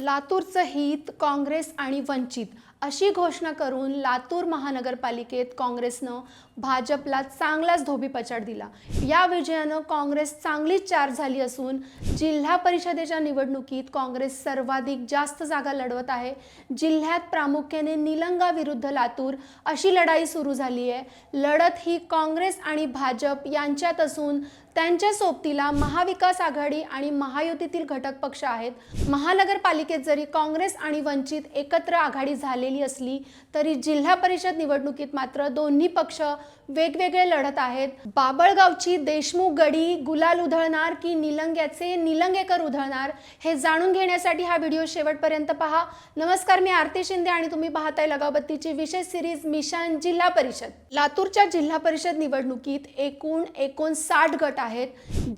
लातूरचं हित काँग्रेस आणि वंचित अशी घोषणा करून लातूर महानगरपालिकेत काँग्रेसनं भाजपला चांगलाच धोबीपछाड दिला. या विजयानं काँग्रेस चांगलीच चार झाली असून जिल्हा परिषदेच्या निवडणुकीत काँग्रेस सर्वाधिक जास्त जागा लढवत आहे. जिल्ह्यात प्रामुख्याने निलंगा विरुद्ध लातूर अशी लढाई सुरू झाली आहे लढत ही काँग्रेस आणि भाजप यांच्यात असून त्यांच्या सोबतीला महाविकास आघाडी आणि महायुतीतील घटक पक्ष आहेत. महानगरपालिकेत जरी काँग्रेस आणि वंचित एकत्र आघाडी झालेली असली तरी जिल्हा परिषद निवडणुकीत मात्र दोन्ही पक्ष वेगवेगळे लढत आहेत. बाबळगावची देशमुख गडी गुलाल उधळणार की निलंग्याचे निलंगेकर उधळणार हे जाणून घेण्यासाठी हा व्हिडिओ शेवटपर्यंत पहा. नमस्कार मी आरती शिंदे आणि तुम्ही पाहताय लगाबत्तीची विशेष सिरीज मिशन जिल्हा परिषद. लातूरच्या जिल्हा परिषद निवडणुकीत एकूण एकोणसाठ गट आहेत.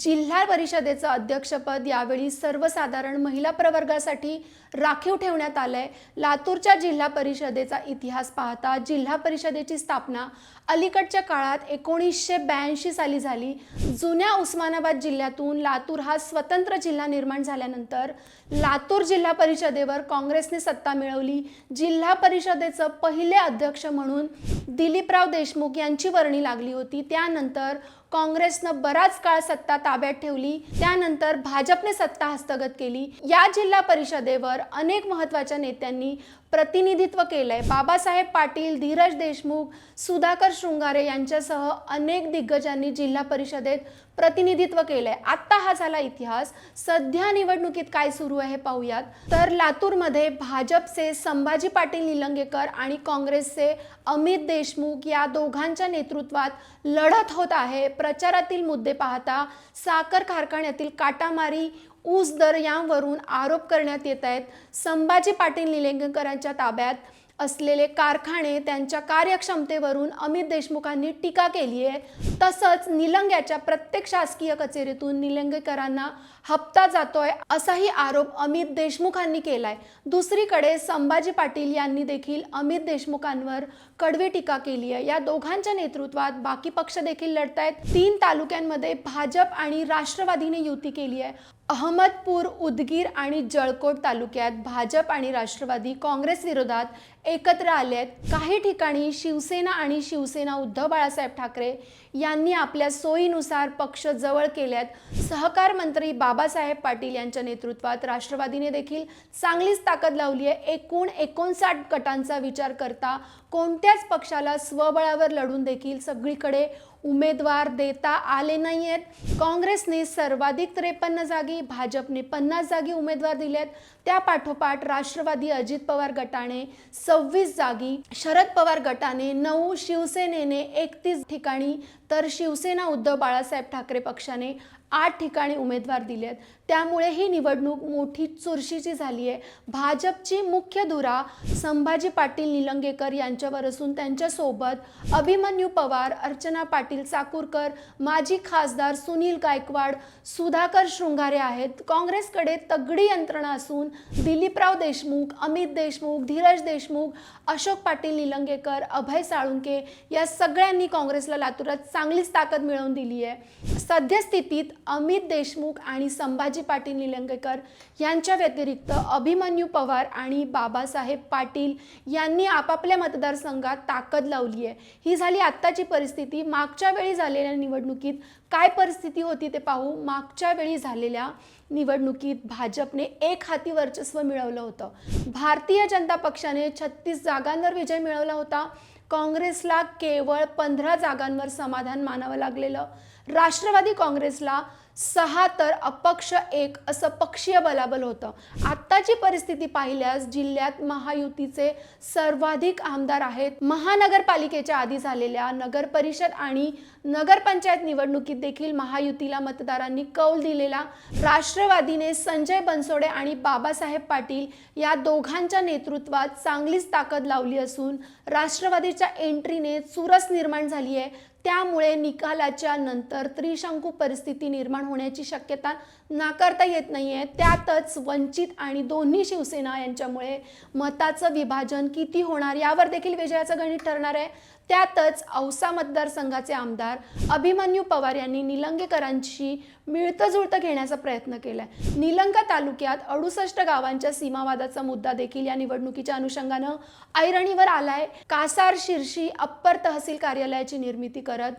जिल्हा परिषदेचं अध्यक्षपद यावेळी सर्वसाधारण महिला प्रवर्गासाठी राखीव ठेवण्यात आलंय. लातूरच्या जिल्हा परिषदेचा इतिहास पाहता जिल्हा परिषदेची स्थापना अलीकडच्या काळात एकोणीसशे ब्याऐंशी साली झाली. जुन्या उस्मानाबाद जिल्ह्यातून लातूर हा स्वतंत्र जिल्हा निर्माण झाल्यानंतर लातूर जिल्हा परिषदेवर काँग्रेसने सत्ता मिळवली. जिल्हा परिषदेचं पहिले अध्यक्ष म्हणून दिलीपराव देशमुख यांची वर्णी लागली होती. त्यानंतर काँग्रेसनं बराच काळ सत्ता ताब्यात ठेवली त्यानंतर भाजपने सत्ता हस्तगत केली. या जिल्हा परिषदेवर अनेक महत्त्वाच्या नेत्यांनी प्रतिनिधित्व केलंय. बाबासाहेब पाटील धीरज देशमुख सुधाकर शृंगारे यांच्यासह अनेक दिग्गजांनी जिल्हा परिषदेत प्रतिनिधित्व केलंय. आत्ता हा झाला इतिहास. सध्या निवडणुकीत काय सुरू आहे पाहूयात. तर लातूरमध्ये भाजपचे संभाजी पाटील निलंगेकर आणि काँग्रेसचे अमित देशमुख या दोघांच्या नेतृत्वात लढत होत आहे. प्रचारातील मुद्दे पाहता साखर कारखान्यातील काटामारी ऊस दर यांवरून आरोप करण्यात येत आहेत. संभाजी पाटील निलंगेकरांच्या ताब्यात असलेले कारखाने त्यांच्या कार्यक्षमतेवरून अमित देशमुखांनी टीका केली आहे तसंच निलंग्याच्या प्रत्येक शासकीय कचेरीतून निलंगेकरांना हप्ता जातोय असाही आरोप अमित देशमुखांनी केलाय. दुसरीकडे संभाजी पाटील यांनी देखील अमित देशमुखांवर कडवी टीका केली आहे. या दोघांच्या नेतृत्वात बाकी पक्ष देखील लढतायत. तीन तालुक्यांमध्ये भाजप आणि राष्ट्रवादीने युती केली आहे. अहमदपूर उदगीर आणि जळकोट तालुक्यात भाजप आणि राष्ट्रवादी काँग्रेस विरोधात एकत्र आले आहेत काही ठिकाणी शिवसेना आणि शिवसेना उद्धव बाळासाहेब ठाकरे यांनी आपल्या सोयीनुसार पक्ष जवळ केल्यात. सहकार मंत्री बाबासाहेब पाटील यांच्या नेतृत्वात राष्ट्रवादीने देखील चांगलीच ताकद लावली आहे एकूण एकोणसाठ गटांचा विचार करता कोणत्याच पक्षाला स्वबळावर लढून देखील सगळीकडे उमेदवार देता आले नाही आहेत काँग्रेसने सर्वाधिक त्रेपन्न जागी भाजपने पन्नास जागी उमेदवार दिलेत. त्या पाठोपाठ राष्ट्रवादी अजित पवार गटाने सव्वीस जागी शरद पवार गटाने नऊ शिवसेनेने एकतीस ठिकाणी तर शिवसेना उद्धव बाळासाहेब ठाकरे पक्षाने आठ ठिकाणी उमेदवार दिलेत. त्यामुळे ही निवडणूक मोठी चुरशीची झाली आहे. भाजपची मुख्य धुरा संभाजी पाटील निलंगेकर यांच्यावर असून त्यांच्यासोबत अभिमन्यू पवार अर्चना पाटील चाकूरकर माजी खासदार सुनील गायकवाड सुधाकर शृंगारे आहेत. काँग्रेसकडे तगडी यंत्रणा असून दिलीपराव देशमुख अमित देशमुख धीरज देशमुख अशोक पाटील निलंगेकर अभय साळुंके या सगळ्यांनी काँग्रेसला लातूरात चांगलीच ताकद मिळवून दिली आहे. सद्यस्थितीत अमित देशमुख आणि संभाजी पाटील निलंगेकर यांच्या व्यतिरिक्त अभिमन्यू पवार आणि बाबासाहेब पाटील यांनी आपापल्या मतदारसंघात ताकद लावली आहे. ही झाली आत्ताची परिस्थिती. मागच्या वेळी झालेल्या निवडणुकीत काय परिस्थिती होती ते पाहू. मागच्या वेळी झालेल्या निवडणुकीत भाजपने एक हाती वर्चस्व मिळवलं होतं. भारतीय जनता पक्षाने छत्तीस जागांवर विजय मिळवला होता. काँग्रेसला केवळ पंधरा जागांवर समाधान मानावं लागलेलं. राष्ट्रवादी काँग्रेसला सहा तर अपक्ष एक असं पक्षीय बलाबल होतं. आत्ताची परिस्थिती पाहिल्यास जिल्ह्यात महायुतीचे सर्वाधिक आमदार आहेत. महानगरपालिकेच्या आधी झालेल्या नगर परिषद आणि नगरपंचायत निवडणुकीत देखील महायुतीला मतदारांनी कौल दिलेला. राष्ट्रवादीने संजय बनसोडे आणि बाबासाहेब पाटील या दोघांच्या नेतृत्वात चांगलीच ताकद लावली असून राष्ट्रवादीच्या एंट्रीने चुरस निर्माण झाली आहे त्यामुळे निकालाच्या नंतर त्रिशंकू परिस्थिती निर्माण होण्याची शक्यता नाकारता येत नाही आहे त्यातच वंचित आणि दोन्ही शिवसेना यांच्यामुळे मताचं विभाजन किती होणार यावर देखील विजयाचं गणित ठरणार आहे. त्यातच औसा मतदारसंघाचे आमदार अभिमन्यू पवार यांनी निलंगेकरांशी मिळतं जुळतं घेण्याचा प्रयत्न केलाय. निलंगा तालुक्यात अडुसष्ट गावांच्या सीमावादाचा मुद्दा देखील या निवडणुकीच्या अनुषंगानं ऐरणीवर आलाय. कासार शिर्शी अप्पर तहसील कार्यालयाची निर्मिती करत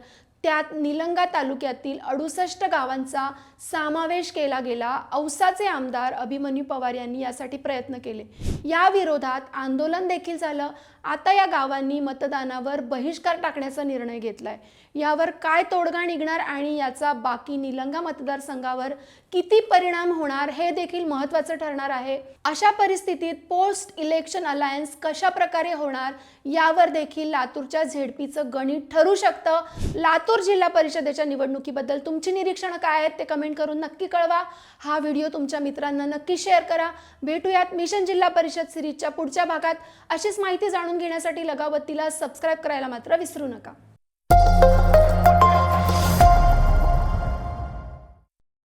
त्यात निलंगा तालुक्यातील अडुसष्ट गावांचा समावेश केला गेला. औसाचे आमदार अभिमन्यू पवार यांनी यासाठी प्रयत्न केले. या विरोधात आंदोलन देखील झालं. आता या गावांनी मतदानावर बहिष्कार टाकण्याचा निर्णय घेतलाय. यावर काय तोडगा निघणार आणि याचा बाकी निलंगा मतदारसंघावर किती परिणाम होणार हे देखील महत्त्वाचं ठरणार आहे. अशा परिस्थितीत पोस्ट इलेक्शन अलायन्स कशा प्रकारे होणार यावर देखील लातूरच्या झेडपीचं गणित ठरू शकतं. लातूर जिल्हा परिषदेच्या निवडणुकीबद्दल तुमची निरीक्षणं काय आहेत ते कमेंट करून नक्की कळवा. हा व्हिडिओ तुमच्या मित्रांना नक्की शेअर करा. भेटूयात मिशन जिल्हा परिषद सिरीजच्या पुढच्या भागात. अशीच माहिती जाणून घेण्यासाठी लगावतीला सबस्क्राईब करायला मात्र विसरू नका.